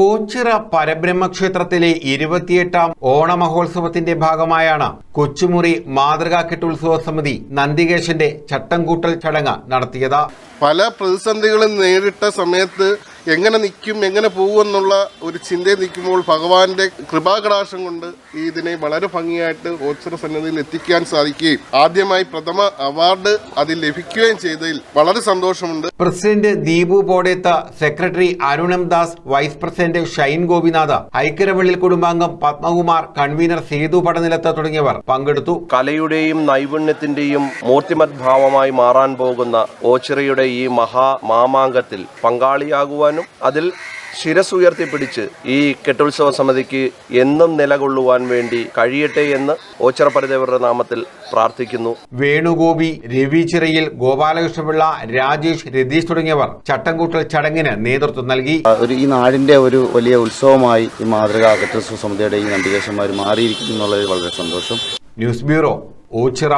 ഓച്ചിറ പരബ്രഹ്മക്ഷേത്രത്തിലെ ഇരുപത്തിയെട്ടാം ഓണമഹോത്സവത്തിന്റെ ഭാഗമായാണ് കൊച്ചുമുറി മാതൃകാ കെട്ടുത്സവ സമിതി നന്ദികേശന്റെ ചട്ടംകൂട്ടൽ ചടങ്ങ് നടത്തിയത്. പല പ്രതിസന്ധികളും നേരിട്ട സമയത്ത് എങ്ങനെ നിൽക്കും എങ്ങനെ പോകുമെന്നുള്ള ഒരു ചിന്തയിൽ നിൽക്കുമ്പോൾ ഭഗവാന്റെ കൃപാകടാശം കൊണ്ട് ഈ ഇതിനെ വളരെ ഭംഗിയായിട്ട് ഓച്ചിറ സന്നദ്ധിയിൽ എത്തിക്കാൻ സാധിക്കുകയും ആദ്യമായി പ്രഥമ അവാർഡ് അതിൽ ലഭിക്കുകയും ചെയ്തതിൽ വളരെ സന്തോഷമുണ്ട്. President Deepu പോടേത്ത secretary അരുണം Das vice president Shine Gopinatha ഐക്യരവള്ളിൽ കുടുംബാംഗം പത്മകുമാർ കൺവീനർ സേതു പടനിലത്ത് തുടങ്ങിയവർ പങ്കെടുത്തു. കലയുടെയും നൈപുണ്യത്തിന്റെയും മൂർത്തിമദ്ഭാവമായി മാറാൻ പോകുന്ന ഓച്ചിറയുടെ ഈ മഹാ മാമാങ്കത്തിൽ പങ്കാളിയാകുവാനും അതിൽ ശിരസുയർത്തിപ്പിടിച്ച് ഈ കെട്ടുത്സവ സമിതിക്ക് എന്നും നിലകൊള്ളുവാൻ വേണ്ടി കഴിയട്ടെ എന്ന് ഓച്ചറപ്പരദേവരുടെ പരിദേവരുടെ നാമത്തിൽ പ്രാർത്ഥിക്കുന്നു. വേണുഗോപി രവി ചിറയിൽ ഗോപാലകൃഷ്ണപിള്ള രാജേഷ് രതീഷ് തുടങ്ങിയവർ ചട്ടംകൂട്ടൽ ചടങ്ങിന് നേതൃത്വം നൽകി. ഒരു ഈ നാടിന്റെ ഒരു വലിയ ഉത്സവമായി ഈ മാതൃകാ കെട്ടുത്സവ സമിതിയുടെ ഈ നന്ദികേശന്മാർ മാറിയിരിക്കുന്നു എന്നുള്ളതിൽ വളരെ സന്തോഷം. News bureau Ochira.